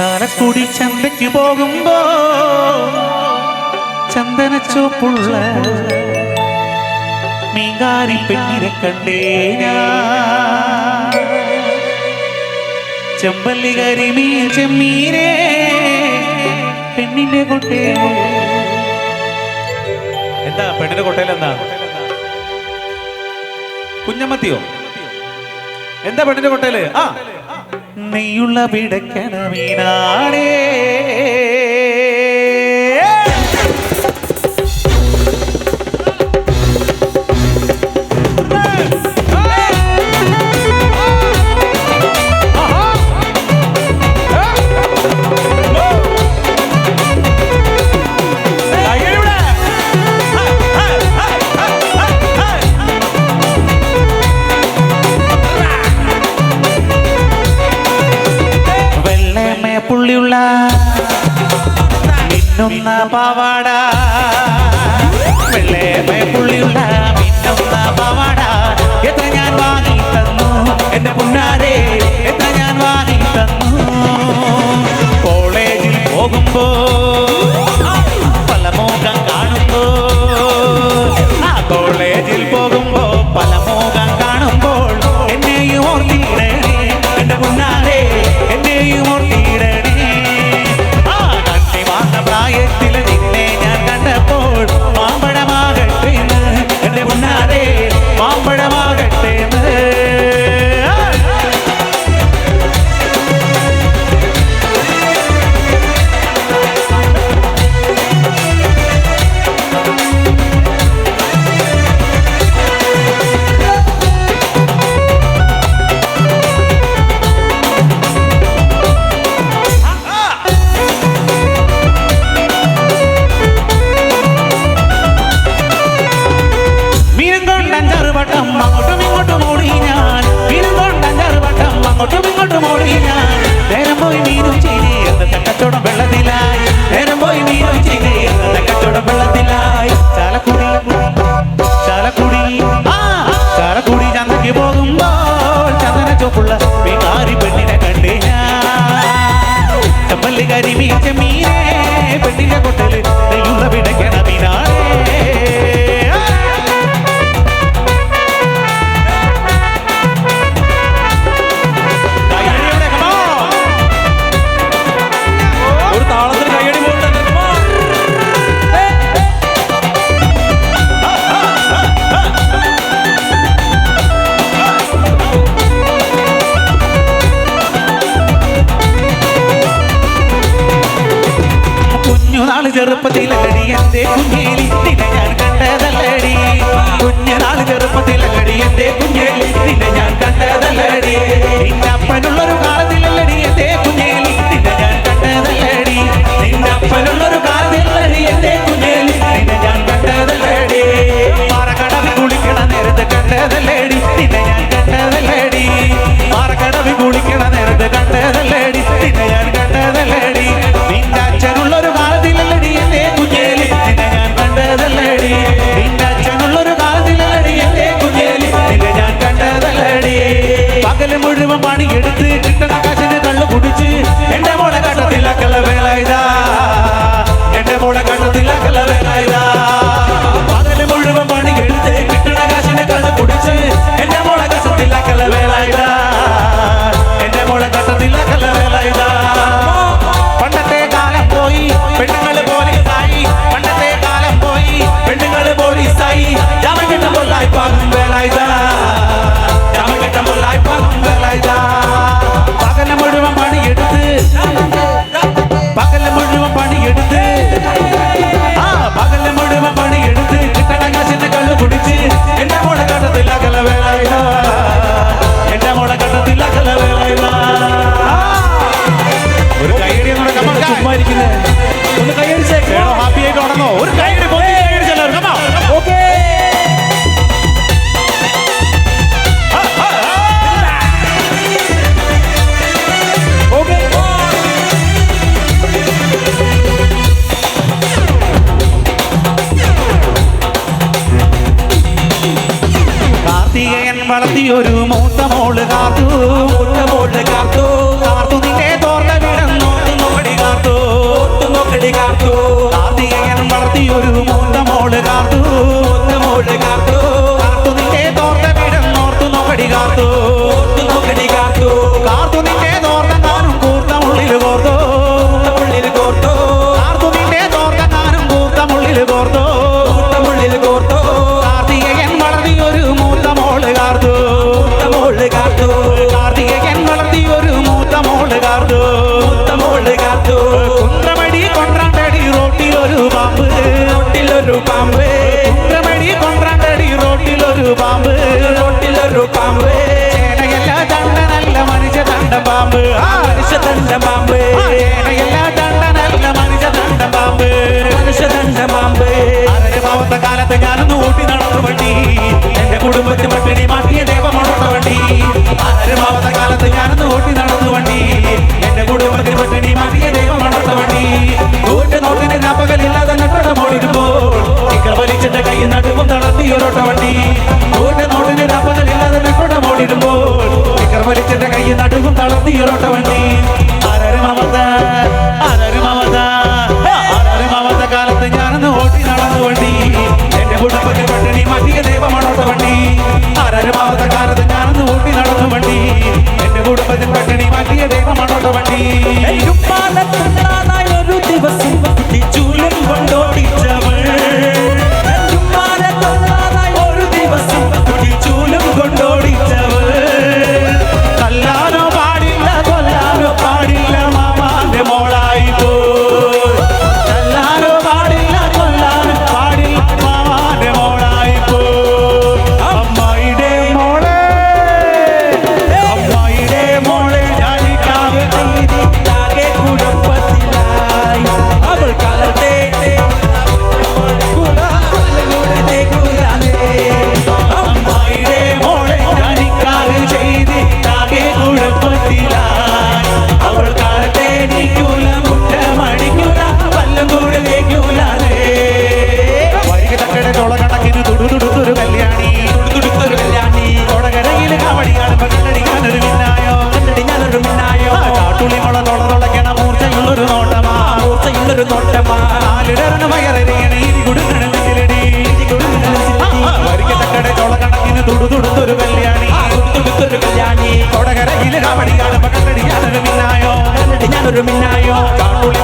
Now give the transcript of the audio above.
ചാലക്കുടി ചന്തയ്ക്ക് പോകുമ്പോ ചന്ദനച്ചോപ്പുള്ള മീങ്കാരി പെണ്ണിനെ കണ്ടേ ചെമ്പല്ലി കരിമീ ചെമ്മീനെ പെണ്ണിന്റെ കൊട്ടേ എന്താ പെണ്ണിന്റെ കൊട്ടയിൽ എന്താ? കുഞ്ഞമ്മത്തിയോ? എന്താ പെണ്ണിന്റെ കൊട്ടയിൽ? ആ നെയ്യുള്ള പിടയ്ക്കണ മിന്നുന്ന പാവാട. വെള്ളമേ പുള്ളിയുള്ള മിന്നുന്ന പാവാട. എത്ര ഞാൻ വാങ്ങി തന്നു? എന്റെ പുണ്ണാരെ എത്ര ഞാൻ വാങ്ങി തന്നു? കോളേജിൽ പോകുമ്പോ അങ്ങോട്ടും ഇങ്ങോട്ടും ഓടി ഞാൻ. മീനും കൊണ്ട് അഞ്ചാറ് വട്ടം അങ്ങോട്ടും ഇങ്ങോട്ടും ഓടി ഞാൻ. നേരം പോയി മീനും ചീനി എന്ന് കച്ചവടം വെള്ളത്തിലായി. നേരം പോയി മീനും ചീനി എന്ന് കച്ചവടം വെള്ളത്തിലായി. ചെറുപ്പത്തിലടി എന്റെ കുഞ്ഞേലി നിന്നെ ഞാൻ കണ്ടതല്ലടി. കുഞ്ഞുനാൾ ചെറുപ്പത്തിലടി എന്റെ കുഞ്ഞേലി നിന്നെ ഞാൻ കണ്ടതല്ലടി. നിന്നപ്പനുള്ളൊരു കാലത്തിലല്ലടി എന്റെ കുഞ്ഞേലി നിന്നെ ഞാൻ കണ്ടതല്ലടി. നിന്നപ്പനുള്ളൊരു കാലത്തിലടി എന്റെ കുഞ്ഞേലി നിന്നെ ഞാൻ കണ്ടതല്ലടി. പാറക്കടവിൽ കുളിക്കണ നേരത്ത് കണ്ടതല്ലടി നിന്നെ ഞാൻ കണ്ടതല്ലടി. പാറക്കടവിൽ കുളിക്കണ നേരത്ത് കണ്ടതല്ലടി. ചുമ്മാ ഇരിക്കുന്നത് ഒന്ന് കൈയടിച്ചേക്കോ ഹാപ്പി ആയിട്ട് ഉണർന്നോ ഒരു കൈയടി കൈയടിച്ചല്ലോ ഓക്കെ വളർത്തിയൊരു കോർത്തു കാർത്തികയൻ മൂത്ത മോൾ കാർത്തു. മൂത്ത മോൾ കാർത്തു. കാർത്തികയൻ വളർത്തിയൊരു മൂത്ത മോൾ കാർത്തു. മൂത്ത മോൾ കാർത്തു. കൊന്ത്രമടി കൊന്ത്രാണ്ടടി റോട്ടിലൊരു പാമ്പ്. റോട്ടിലൊരു പാമ്പ്. ഒരു നോട്ടമാ. നാലിടറിന് വയറെറിയണ ഇരി കൊടുക്കണ മനസ്സിലടി വരിക്കടക്കട ചോള കണക്കിന് തുടുതുടുത്തൊരു കല്യാണി തുടുത്തൊരു കല്യാണി കൊടകരയിലെ കാവടി കാണുമ്പോ കണ്ടടി ഞാനൊരു മിന്നായോ? കണ്ണടി ഞാനൊരു മിന്നായോ? കാണുള്ളി